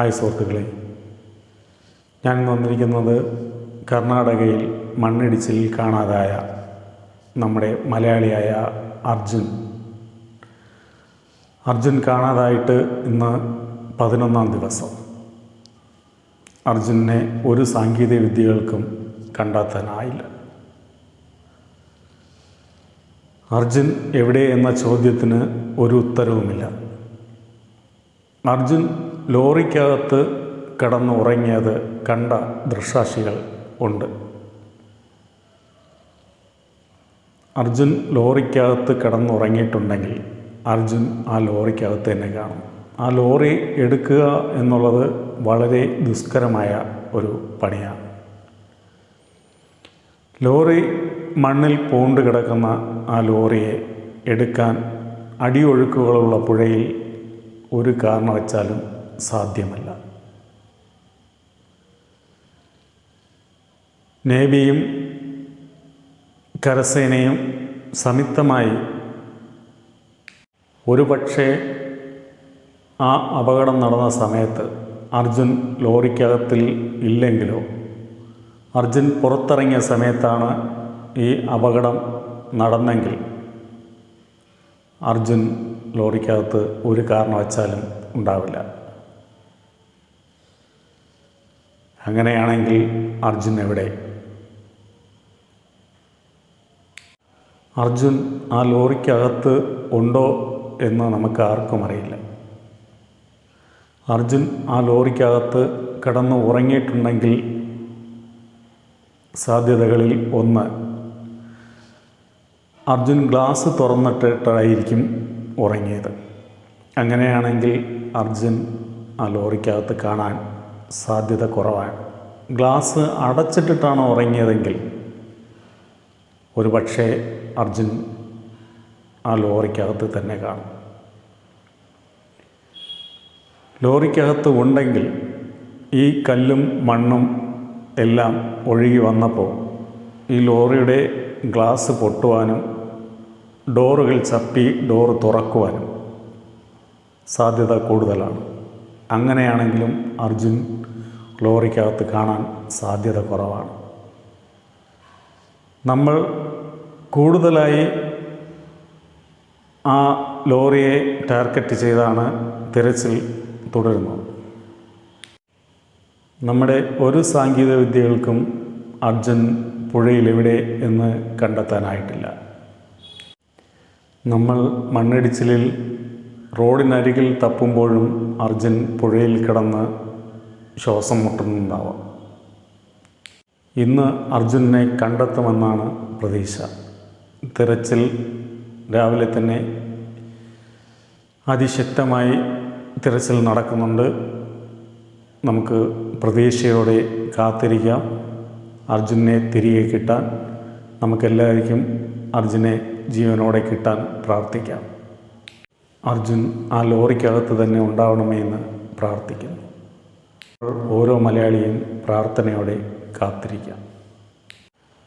Hi സുഹൃത്തുക്കളെ. ഞാൻ വന്നിരിക്കുന്നത് കർണാടകയിൽ മണ്ണിടിച്ചിൽ കാണാതായ നമ്മുടെ മലയാളിയായ അർജുൻ. അർജുൻ കാണാതായിട്ട് ഇന്ന് പതിനൊന്നാം ദിവസം. അർജുനെ ഒരു സാങ്കേതിക വിദ്യകൾക്കും കണ്ടെത്താനായില്ല. അർജുൻ എവിടെ എന്ന ചോദ്യത്തിന് ഒരു ഉത്തരവുമില്ല. അർജുൻ ലോറിക്കകത്ത് കിടന്നുറങ്ങിയത് കണ്ട ദൃക്സാക്ഷികൾ ഉണ്ട്. അർജുൻ ലോറിക്കകത്ത് കിടന്നുറങ്ങിയിട്ടുണ്ടെങ്കിൽ അർജുൻ ആ ലോറിക്കകത്ത് തന്നെ കാണും. ആ ലോറി എടുക്കുക എന്നുള്ളത് വളരെ ദുഷ്കരമായ ഒരു പണിയാണ്. ലോറി മണ്ണിൽ പൂണ്ട് കിടക്കുന്ന ആ ലോറിയെ എടുക്കാൻ അടിയൊഴുക്കുകളുള്ള പുഴയിൽ ഒരു കാരണവച്ചാലും സാധ്യമല്ല. നേവിയും കരസേനയും സംയുക്തമായി ഒരുപക്ഷെ ആ അപകടം നടന്ന സമയത്ത് അർജുൻ ലോറിക്കകത്തിൽ ഇല്ലെങ്കിലോ അർജുൻ പുറത്തിറങ്ങിയ സമയത്താണ് ഈ അപകടം നടന്നെങ്കിൽ അർജുൻ ലോറിക്കകത്ത് ഒരു കാരണവച്ചാലും ഉണ്ടാവില്ല. അങ്ങനെയാണെങ്കിൽ അർജുൻ എവിടെ? അർജുൻ ആ ലോറിക്കകത്ത് ഉണ്ടോ എന്ന് നമുക്ക് ആർക്കും അറിയില്ല. അർജുൻ ആ ലോറിക്കകത്ത് കിടന്ന് ഉറങ്ങിയിട്ടുണ്ടെങ്കിൽ സാധ്യതകളിൽ ഒന്ന്. അർജുൻ ഗ്ലാസ് തുറന്നിട്ടിട്ടായിരിക്കും ഉറങ്ങിയത്. അങ്ങനെയാണെങ്കിൽ അർജുൻ ആ ലോറിക്കകത്ത് കാണാൻ സാധ്യത കുറവാണ്. ഗ്ലാസ് അടച്ചിട്ടിട്ടാണ് ഉറങ്ങിയതെങ്കിൽ ഒരു പക്ഷേ അർജുൻ ആ ലോറിക്കകത്ത് തന്നെ കാണും. ലോറിക്കകത്ത് ഉണ്ടെങ്കിൽ ഈ കല്ലും മണ്ണും എല്ലാം ഒഴുകി വന്നപ്പോൾ ഈ ലോറിയുടെ ഗ്ലാസ് പൊട്ടുവാനും ഡോറുകൾ ചപ്പി ഡോറ് തുറക്കുവാനും സാധ്യത കൂടുതലാണ്. അങ്ങനെയാണെങ്കിലും അർജുൻ ലോറിക്കകത്ത് കാണാൻ സാധ്യത കുറവാണ്. നമ്മൾ കൂടുതലായി ആ ലോറിയെ ടാർഗറ്റ് ചെയ്താണ് തിരച്ചിൽ തുടരുന്നത്. നമ്മുടെ ഒരു സാങ്കേതിക വിദ്യകൾക്കും അർജുൻ പുഴയിൽ എവിടെ എന്ന് കണ്ടെത്താനായിട്ടില്ല. നമ്മൾ മണ്ണിടിച്ചിലിൽ റോഡിനരികിൽ തപ്പുമ്പോഴും അർജുൻ പുഴയിൽ കിടന്ന് ശ്വാസം മുട്ടുന്നുണ്ടാവാം. ഇന്ന് അർജുനെ കണ്ടെത്തുമെന്നാണ് പ്രതീക്ഷ. തിരച്ചിൽ രാവിലെ തന്നെ അതിശക്തമായി തിരച്ചിൽ നടക്കുന്നുണ്ട്. നമുക്ക് പ്രതീക്ഷയോടെ കാത്തിരിക്കാം. അർജുനെ തിരികെ കിട്ടാൻ നമുക്കെല്ലാവർക്കും അർജുനെ ജീവനോടെ കിട്ടാൻ പ്രാർത്ഥിക്കാം. അർജുൻ ആ ലോറിക്കകത്ത് തന്നെ ഉണ്ടാവണമേ എന്ന് പ്രാർത്ഥിക്കുന്നു. ഓരോ മലയാളിയും പ്രാർത്ഥനയോടെ കാത്തിരിക്കാം.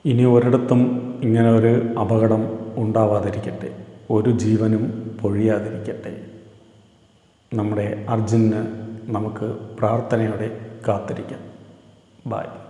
ഇനി ഒരിടത്തും ഇങ്ങനെ ഒരു അപകടം ഉണ്ടാവാതിരിക്കട്ടെ. ഒരു ജീവനും പൊഴിയാതിരിക്കട്ടെ. നമ്മുടെ അർജുന് നമുക്ക് പ്രാർത്ഥനയോടെ കാത്തിരിക്കാം. ബായ്